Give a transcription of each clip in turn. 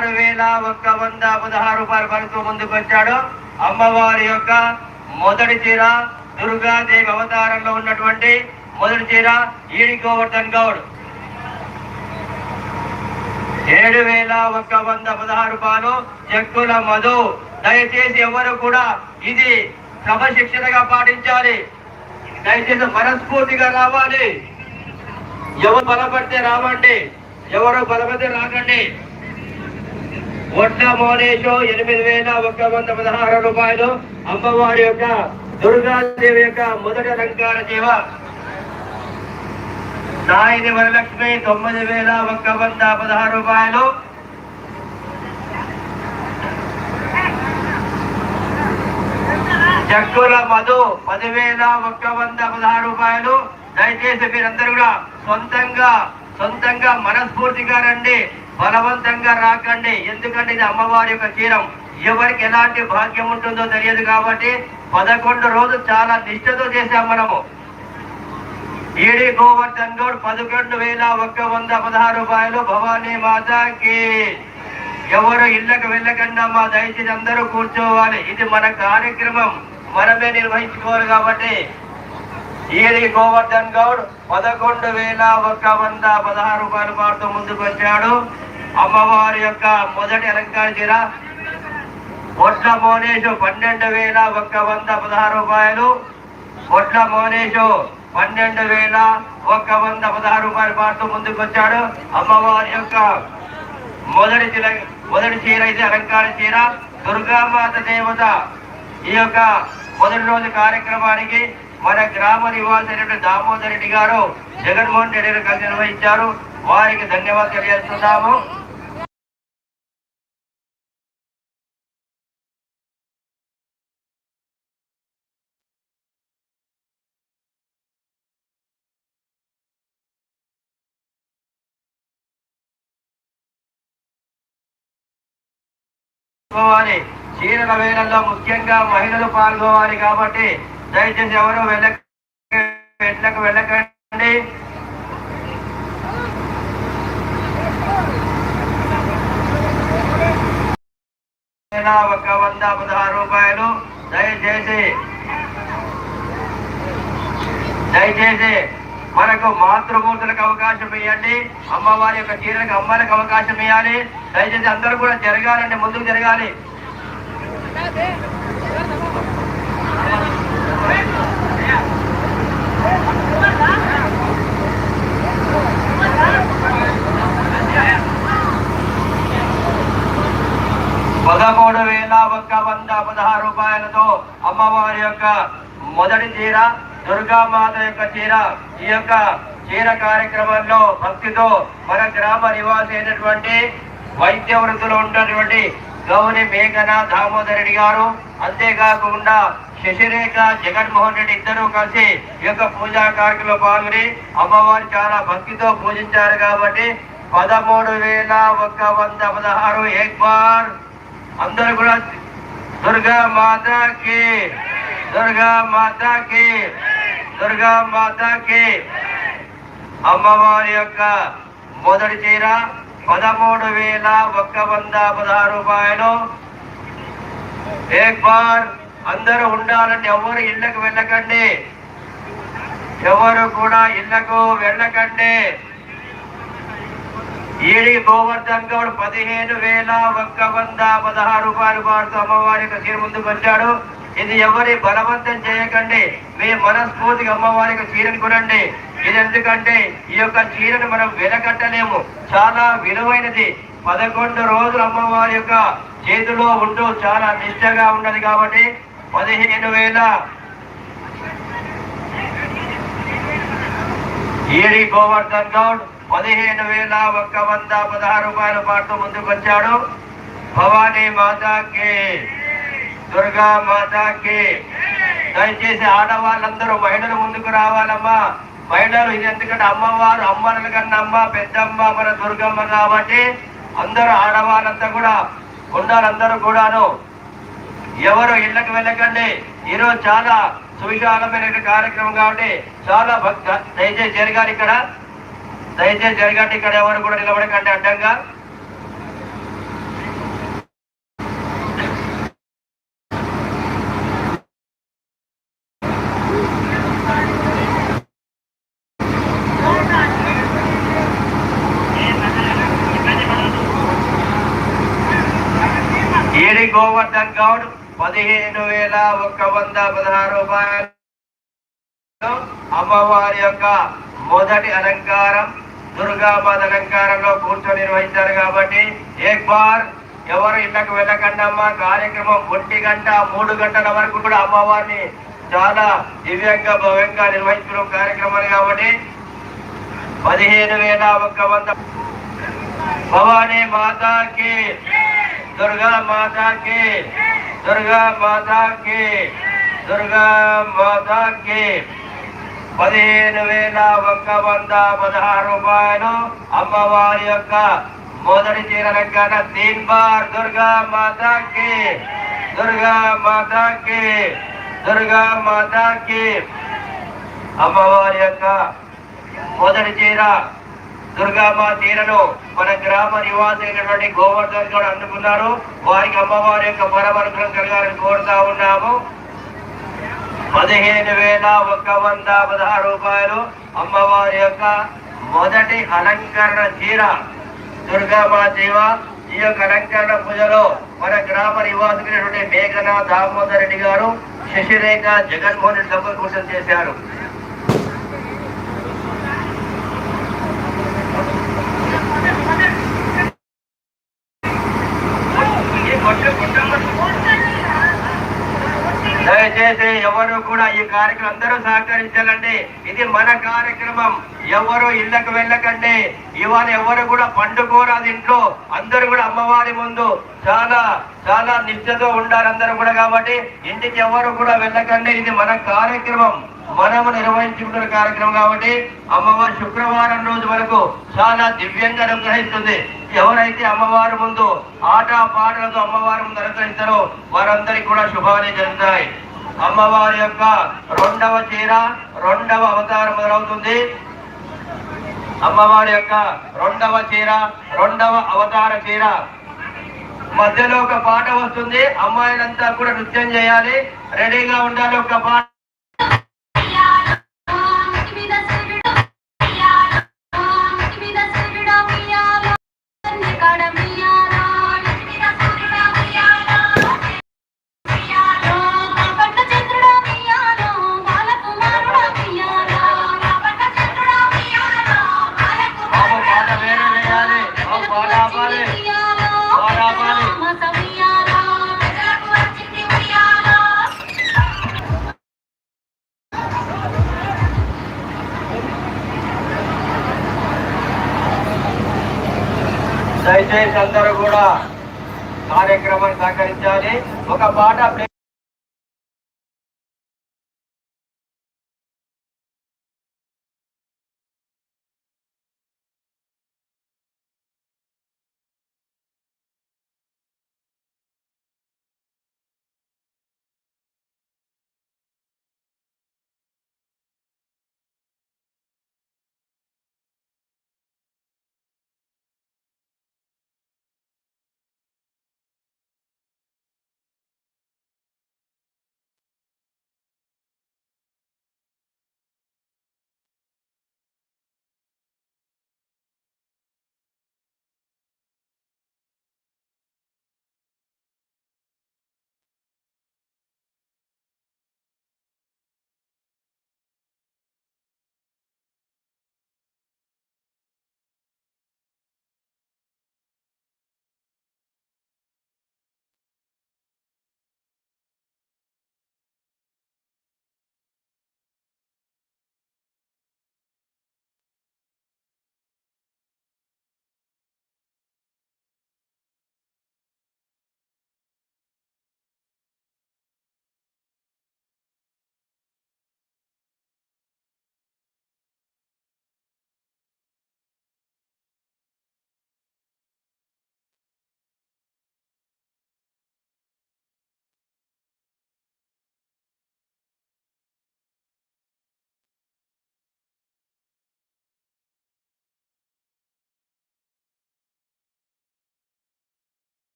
ఆరు వేల ఒక్క వంద పదహారు రూపాయలు ముందుకు వచ్చాడు. అమ్మవారి యొక్క మొదటి చీర దుర్గాదేవి అవతారంలో ఉన్నటువంటి మొదటి చీర ఈడి గోవర్ధన్ గౌడ్. ఏడు వేల ఒక్క వంద పదహారు రూపాయలు చెక్కుల మధు. దయచేసి ఎవరు కూడా ఇది క్రమశిక్షణగా పాటించాలి. దయచేసి మనస్ఫూర్తిగా రావాలి. ఎవరు బలపడితే రావండి. ఎవరు బలపడితే రాకండి. ఒట్ల మోనేషు ఎనిమిది వేల ఒక వంద పదహారు రూపాయలు. అమ్మవారి యొక్క దుర్గాదేవి యొక్క మొదటి అలంకార సేవ. నాయని వరలక్ష్మి తొమ్మిది వేల ఒక్క వంద పదహారు రూపాయలు. చెక్కుల మధు పదివేల ఒక్క వంద పదహారు రూపాయలు. దయచేసి మీరందరూ కూడా సొంతంగా సొంతంగా మనస్ఫూర్తిగా రండి. బలవంతంగా రాకండి. ఎందుకంటే ఇది అమ్మవారి యొక్క చీరం ఎవరికి ఎలాంటి భాగ్యం ఉంటుందో తెలియదు కాబట్టి పదకొండు రోజులు చాలా నిష్ఠతో చేశాం మనము. ఈడి గోవర్ధన్ గౌడ్ పదకొండు వేల ఒక్క వంద పదహారు రూపాయలు భవానీ మాతాకి. ఎవరు ఇళ్ళకు వెళ్ళకుండా మా దయచేసి అందరూ కూర్చోవాలి. ఇది మన కార్యక్రమం. మనమే నిర్వహించుకోవాలి కాబట్టి. ఈడి గోవర్ధన్ గౌడ్ పదకొండు వేల ఒక్క వంద పదహారు రూపాయలు పాడుతూ ముందుకు వచ్చాడు అమ్మవారి యొక్క మొదటి అలంకార చీర. ఒట్ల మోనేషు పన్నెండు వేల ఒక్క వంద పదహారు రూపాయలు. ఒట్ల మోనేషు పన్నెండు వేల ఒక్క వంద పదహారు రూపాయలు పాడుతూ ముందుకు వచ్చాడు అమ్మవారి యొక్క మొదటి మొదటి చీర ఇది అలంకార చీర. దుర్గామాత దేవత ఈ యొక్క మొదటి రోజు కార్యక్రమానికి మన గ్రామ నివాసైనటువంటి దామోదర్ రెడ్డి గారు జగన్మోహన్ రెడ్డి గారు కలిసి నిర్వహించారు. వారికి ధన్యవాదాలు తెలియజేస్తున్నాము. పాల్గొవాలి చీరల వేళల్లో ముఖ్యంగా మహిళలు పాల్గొవాలి కాబట్టి దయచేసి ఎవరు వెళ్ళక వెళ్ళక వెళ్ళకండి ఒక వంద పదహారు రూపాయలు దయచేసి దయచేసి మనకు మాతృమూర్తులకు అవకాశం ఇవ్వండి. అమ్మవారి యొక్క చీరలకు అమ్మాయిలకు అవకాశం ఇవ్వాలి. దయచేసి అందరూ కూడా జరగాలండి ముందుకు జరగాలి. పదమూడు వేల ఒక్క వంద పదహారు రూపాయలతో అమ్మవారి యొక్క మొదటి చీర దుర్గామాత యొక్క చీర ఈ యొక్క చీర కార్యక్రమంలో భక్తితో మన గ్రామ నివాసి అయినటువంటి వైద్య వృద్ధులు ఉన్నటువంటి గౌరి మేఘన దామోదర్ రెడ్డి గారు అంతేకాకుండా శశిరేఖ జగన్మోహన్ రెడ్డి ఇద్దరూ కలిసి ఈ యొక్క పూజా కార్యక్రమంలో పాల్గొని అమ్మవారి చాలా భక్తితో పూజించారు కాబట్టి పదమూడు వేల ఒక్క వంద పదహారు ఎక్బార్ అందరు అందరూ కూడా దుర్గా మాతకి దుర్గా మాతాకి దుర్గా మాతాకి అమ్మవారి యొక్క మొదటి చీర పదమూడు వేల ఒక్క వంద పదహారు రూపాయలు. బార్ అందరూ ఉండాలండి ఎవరు ఇళ్ళకు వెళ్ళకండి. ఎవరు కూడా ఇళ్ళకు వెళ్ళకండి. ఈడి గోవర్ధన్ గౌడ్ పదిహేను వేల ఒక్క వంద పదహారు రూపాయలు పాడుతూ అమ్మవారి యొక్క చీర ముందుకు వచ్చాడు. ఇది ఎవరి బలవంతం చేయకండి. మీ మనస్ఫూర్తిగా అమ్మవారికి చీరను కొనండి. ఇది ఎందుకంటే ఈ యొక్క చీరను మనం వెనకట్టలేము చాలా విలువైనది. పదకొండు రోజులు అమ్మవారి యొక్క చేతిలో ఉంటూ చాలా నిష్టగా ఉన్నది కాబట్టి పదిహేను వేల ఈడి గోవర్ధన్ గౌడ్ పదిహేను వేల ఒక్క వంద పదహారు రూపాయల పాటు ముందుకు వచ్చాడు భవానీ మాతాకి. దుర్గా మాతాకి దయచేసి ఆడవాళ్ళందరూ మహిళలు ముందుకు రావాలమ్మా. మహిళలు ఇది ఎందుకంటే అమ్మవారు అమ్మల కన్నా అమ్మ పెద్దమ్మ మన దుర్గమ్మ కాబట్టి అందరూ ఆడవాళ్ళంతా కూడా ఉండాలందరూ కూడాను. ఎవరు ఇళ్ళకి వెళ్ళకండి. ఈరోజు చాలా సువిశాలమైన కార్యక్రమం కాబట్టి చాలా భక్త దయచేసి జరగాలి ఇక్కడ. దయచేసి జరగండి ఇక్కడ ఎవరు కూడా నిలబడకండి అడ్డంగా. గోవర్ధన్ గౌడ్ పదిహేను వేల ఒక్క వంద పదహారు రూపాయలు. అమ్మవారి యొక్క మొదటి అలంకారం దుర్గామాత అలంకారంలో కూర్చొని నిర్వహించారు కాబట్టి ఏక్ బార్ ఎవరు ఇళ్ళకు వెళ్ళకండి అమ్మ. కార్యక్రమం ఒంటి గంట మూడు గంటల వరకు కూడా అమ్మవారిని చాలా దివ్యంగా భవ్యంగా నిర్వహించడం కార్యక్రమాలు కాబట్టి పదిహేను వేల ఒక్క వంద. భవానీ మాతాకి దుర్గా మాతాకి దుర్గా మాతాకి దుర్గా మాతాకి పదిహేను వేల ఒక్క వంద పదహారు రూపాయలు అమ్మవారి యొక్క మొదటి చీర లెక్కన తీన్ బార్ దుర్గా మాతాకి దుర్గా మాతాకి దుర్గా మాతాకి అమ్మవారి యొక్క మొదటి చీర దుర్గామ చీరను మన గ్రామ నివాసైనటువంటి గోవర్ధన్ కూడా అందుకున్నారు. వారికి అమ్మవారి యొక్క పరమనుగ్రహం కలగాలని కోరుతా ఉన్నాము. పదిహేను వేల ఒక్క వంద పదహారు రూపాయలు అమ్మవారి యొక్క మొదటి అలంకరణ చీర దుర్గామా జీవ ఈ యొక్క అలంకరణ పూజలో మన గ్రామ నివాసులైనటువంటి మేఘన దామోదర్ రెడ్డి గారు శశిరేఖ జగన్మోహన్ రెడ్డి దంపతులు చేశారు దయచేసి ఎవరు కూడా ఈ కార్యక్రమం అందరూ సహకరించాలండి. ఇది మన కార్యక్రమం. ఎవరు ఇళ్ళకు వెళ్ళకండి. ఇవాళ ఎవరు కూడా పండుకోరాదు ఇంట్లో. అందరూ కూడా అమ్మవారి ముందు చాలా చాలా నిష్ఠతో ఉండాలి అందరూ కూడా కాబట్టి ఇంటికి ఎవరు కూడా వెళ్ళకండి. ఇది మన కార్యక్రమం. మనము నిర్వహించుకుంటున్న కార్యక్రమం కాబట్టి అమ్మవారి శుక్రవారం రోజు వరకు చాలా దివ్యంగా అనుగ్రహిస్తుంది. ఎవరైతే అమ్మవారి ముందు ఆట పాటలతో అమ్మవారి ముందు అనుగ్రహిస్తారో వారందరికీ కూడా శుభాలే జరుగుతాయి. అమ్మవారి యొక్క రెండవ చీర రెండవ అవతారం మొదలవుతుంది. అమ్మవారి యొక్క రెండవ చీర రెండవ అవతార చీర. మధ్యలో ఒక పాట వస్తుంది. అమ్మాయిలంతా కూడా నృత్యం చేయాలి. రెడీగా ఉండాలి. ఒక పాట దయచేసి అందరూ కూడా కార్యక్రమాన్ని సహకరించాలి. ఒక పాట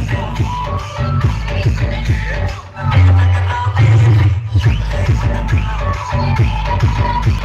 Thank you.